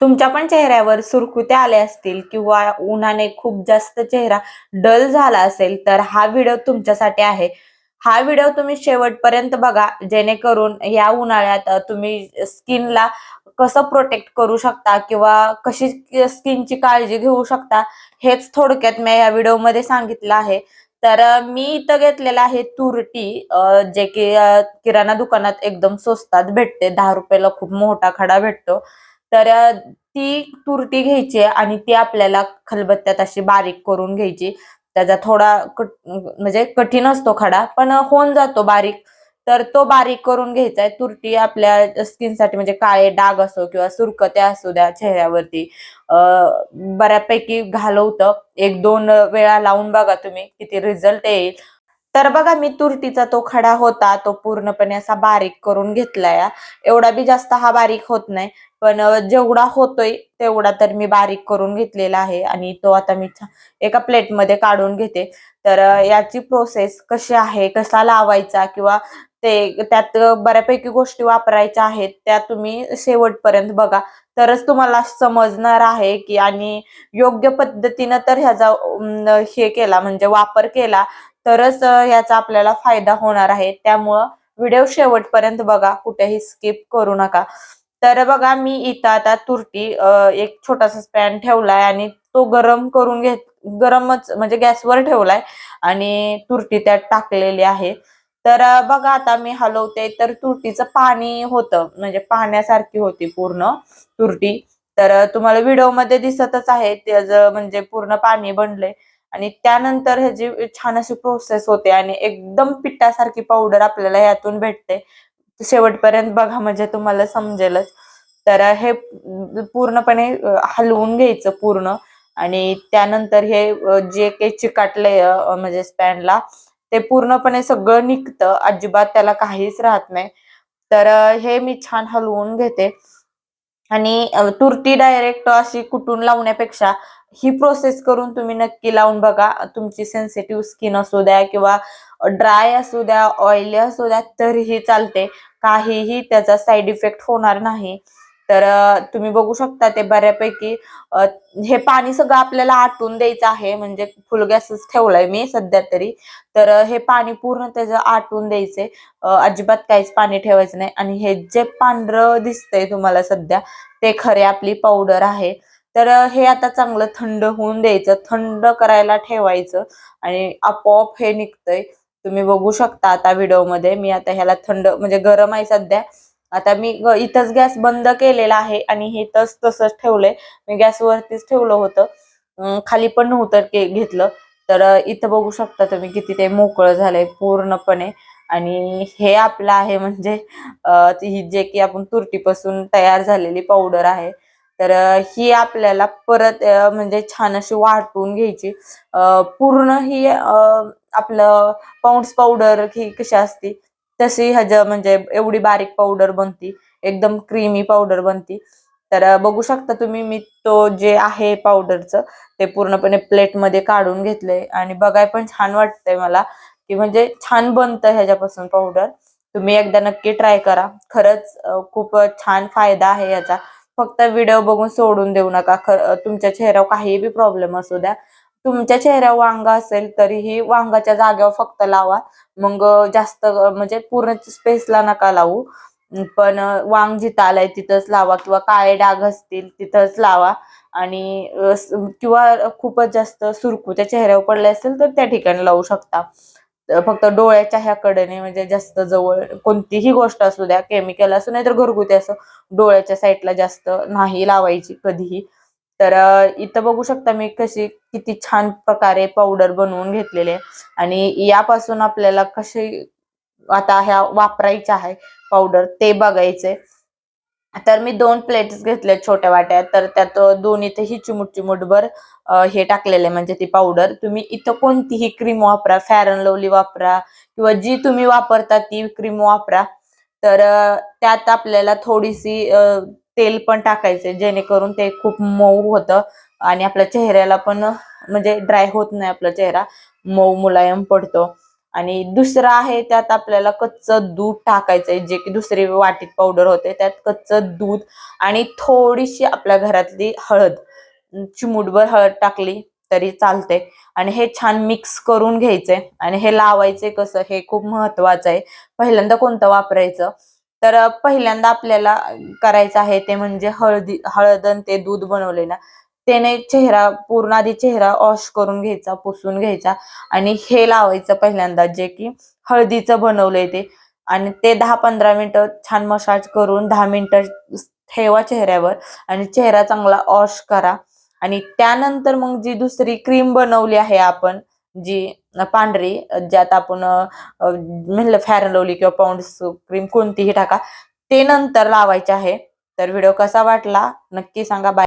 तुमच्या पण चेहऱ्यावर सुरकुत्या आल्या असतील किंवा उन्हाने खूप जास्त चेहरा डल झाला असेल तर हा व्हिडिओ तुमच्यासाठी आहे. हा व्हिडिओ तुम्ही शेवटपर्यंत बघा जेणेकरून या उन्हाळ्यात तुम्ही स्किनला कसं प्रोटेक्ट करू शकता किंवा कशी स्किनची काळजी घेऊ शकता हेच थोडक्यात मी या व्हिडिओमध्ये सांगितलं आहे. तर मी इथं घेतलेलं आहे तुरटी जे की किराणा दुकानात एकदम स्वस्तात भेटते. दहा रुपयाला खूप मोठा खडा भेटतो. तर ती तुरटी घ्यायची आणि ती आपल्याला खलबत्त्यात अशी बारीक करून घ्यायची. त्याचा थोडा कट म्हणजे कठीण असतो खडा पण होऊन जातो बारीक. तर तो बारीक करून घ्यायचा आहे. तुरटी आपल्या स्किनसाठी म्हणजे काळे डाग असो किंवा सुरकत्या असू द्या चेहऱ्यावरती. बऱ्यापैकी घालवतं. एक दोन वेळा लावून बघा तुम्ही किती रिझल्ट येईल. तर बघा मी तुरटीचा तो खडा होता तो पूर्णपणे असा बारीक करून घेतलाय. एवढा बी जास्त हा बारीक होत नाही पण जेवढा होतोय तेवढा तर मी बारीक करून घेतलेला आहे आणि तो आता मी एका प्लेटमध्ये काढून घेते. तर याची प्रोसेस कशी आहे कसा लावायचा किंवा ते त्यात बऱ्यापैकी गोष्टी वापरायच्या आहेत त्या तुम्ही शेवटपर्यंत बघा. तरच तुम्हाला समजणार आहे की आणि योग्य पद्धतीनं तर ह्याचा हे केला म्हणजे वापर केला तरच याचा आपल्याला फायदा होणार आहे. त्यामुळं व्हिडिओ शेवटपर्यंत बघा कुठेही स्किप करू नका. तर बघा मी इथं आता तुरटी एक छोटासा पॅन ठेवलाय आणि तो गरम करून घेत गरमच म्हणजे गॅसवर ठेवलाय आणि तुरटी त्यात टाकलेली आहे. तर बघा आता मी हलवते तर तुरटीचं पाणी होतं. म्हणजे पाण्यासारखी होती पूर्ण तुरटी. तर तुम्हाला व्हिडिओमध्ये दिसतच आहे त्याचं म्हणजे पूर्ण पाणी बनले आणि त्यानंतर ह्याची छान अशी प्रोसेस होते आणि एकदम पिठासारखी पावडर आपल्याला यातून भेटते. शेवटपर्यंत बघा म्हणजे तुम्हाला समजेलच. तर हे पूर्णपणे हलवून घ्यायचं पूर्ण. आणि त्यानंतर हे जे काही चिकाटलंय म्हणजे स्पॅनला ते पूर्णपणे सगळं निघतं. अजिबात त्याला काहीच राहत नाही. तर हे मी छान हलवून घेते. आणि तुरटी डायरेक्ट अशी कुटून लावण्यापेक्षा ही प्रोसेस करून तुम्ही नक्की लावून बघा. तुमची सेन्सिटिव्ह स्किन असू द्या किंवा ड्राय असू द्या ऑइली असू द्या तरीही चालते. काहीही त्याचा साईड इफेक्ट होणार नाही. तर तुम्ही बघू शकता ते बऱ्यापैकी हे पाणी सगळं आपल्याला आटून द्यायचं आहे. म्हणजे फुल गॅसच ठेवलाय मी सध्या तरी. तर हे पाणी पूर्ण त्याचं आटून द्यायचे अजिबात काहीच पाणी ठेवायचं नाही. आणि हे जे पांढरं दिसतंय तुम्हाला सध्या ते खरे आपली पावडर आहे. तर हे आता चांगलं थंड होऊन द्यायचं. थंड करायला ठेवायचं आणि आपोआप हे निघतंय. तुम्ही बघू शकता आता व्हिडिओमध्ये. मी आता ह्याला थंड म्हणजे गरम आहे सध्या. आता मी इथंच गॅस बंद केलेला आहे आणि हे तस तसंच ठेवलंय. मी गॅसवरतीच ठेवलं होतं. खाली पण नव्हतं घेतलं. तर इथं बघू शकता तुम्ही किती ते मोकळं झालंय पूर्णपणे. आणि हे आपलं आहे म्हणजे ही जे की आपण तुरटीपासून तयार झालेली पावडर आहे. तर ही आपल्याला परत म्हणजे छान अशी वाटून घ्यायची. पूर्ण ही आपलं पाऊंड्स पावडर ही कशी असती तशी ह्याच्या म्हणजे एवढी बारीक पावडर बनती एकदम क्रीमी पावडर बनती. तर बघू शकता तुम्ही मी तो जे आहे पावडरचं ते पूर्णपणे प्लेटमध्ये काढून घेतलंय. आणि बघाय पण छान वाटतंय मला की म्हणजे छान बनतं ह्याच्यापासून पावडर तुम्ही एकदा नक्की ट्राय करा. खरंच खूप छान फायदा आहे याचा. फक्त व्हिडिओ बघून सोडून देऊ नका. खर तुमच्या चेहऱ्यावर काही बी प्रॉब्लेम असू द्या. तुमच्या चेहऱ्यावर वांग असेल तरीही वांगाच्या जागेवर फक्त लावा. मग जास्त म्हणजे पूर्ण स्पेसला नका लावू. पण वांग जिथं आलाय तिथंच लावा किंवा काळे डाग असतील तिथंच लावा. आणि किंवा खूपच जास्त सुरकुत्या चेहऱ्यावर पडले असेल तर त्या ठिकाणी लावू शकता. फक्त डोळ्याच्या ह्या कडेने म्हणजे जास्त जवळ कोणतीही गोष्ट असू द्या केमिकल असू नाही तर घरगुती असो डोळ्याच्या साईडला जास्त नाही लावायची कधीही. तर इथं बघू शकता मी कशी किती छान प्रकारे पावडर बनवून घेतलेले आणि यापासून आपल्याला कशी आता ह्या वापरायच्या आहे पावडर ते बघायचे. तर मी दोन प्लेट्स घेतल्या छोट्या वाट्या तर त्यात दोन इथेही चिमूट चिमूटभर हे टाकलेले म्हणजे ती पावडर तुम्ही इथं कोणतीही क्रीम वापरा फॅरन लवली वापरा किंवा जी तुम्ही वापरता ती क्रीम वापरा. तर त्यात आपल्याला थोडीशी तेल पण टाकायचे जेणेकरून ते खूप मऊ होतं आणि आपल्या चेहऱ्याला पण म्हणजे ड्राय होत नाही आपला चेहरा. मऊ मुलायम पडतो. आणि दुसरं आहे त्यात आपल्याला कच्चं दूध टाकायचंय जे की दुसरी वाटीत पावडर होते त्यात कच्चं दूध आणि थोडीशी आपल्या घरातली हळद. चिमूटभर हळद टाकली तरी चालते आणि हे छान मिक्स करून घ्यायचंय. आणि हे लावायचे कसं हे खूप महत्वाचं आहे. पहिल्यांदा कोणतं वापरायचं? तर पहिल्यांदा आपल्याला करायचं आहे ते म्हणजे हळदी हळद आणि ते दूध बनवले ना त्याने चेहरा पूर्ण आधी चेहरा वॉश करून घ्यायचा पुसून घ्यायचा आणि हे लावायचं पहिल्यांदा जे की हळदीचं बनवलंय ते. आणि ते दहा पंधरा मिनिटं छान मसाज करून दहा मिनिटं ठेवा चेहऱ्यावर आणि चेहरा चांगला वॉश करा. आणि त्यानंतर मग जी दुसरी क्रीम बनवली आहे आपण जी पांढरी ज्यात आपण म्हणलं फॅरनलोली किंवा पाऊंड्स क्रीम कोणतीही टाका ते नंतर लावायचे आहे. तर व्हिडिओ कसा वाटला नक्की सांगा. बाय